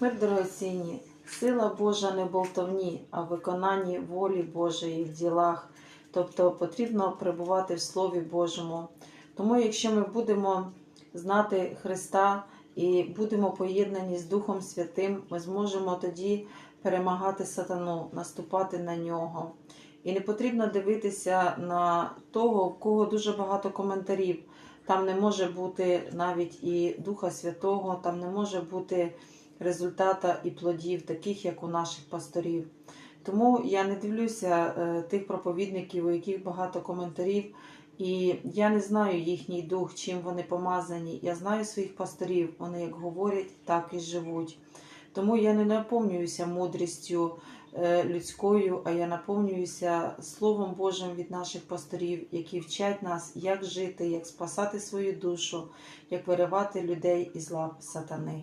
Мир дорогоцінні, сила Божа не болтовні, а в виконанні волі Божої в ділах. Тобто потрібно перебувати в Слові Божому. Тому, якщо ми будемо знати Христа і будемо поєднані з Духом Святим, ми зможемо тоді перемагати сатану, наступати на нього. І не потрібно дивитися на того, в кого дуже багато коментарів. Там не може бути навіть і Духа Святого, там не може бути результата і плодів, таких як у наших пасторів. Тому я не дивлюся е, тих проповідників, у яких багато коментарів, і я не знаю їхній дух, чим вони помазані. Я знаю своїх пасторів, вони як говорять, так і живуть. Тому я не наповнююся мудрістю е, людською, а я наповнююся Словом Божим від наших пасторів, які вчать нас, як жити, як спасати свою душу, як виривати людей із лап сатани.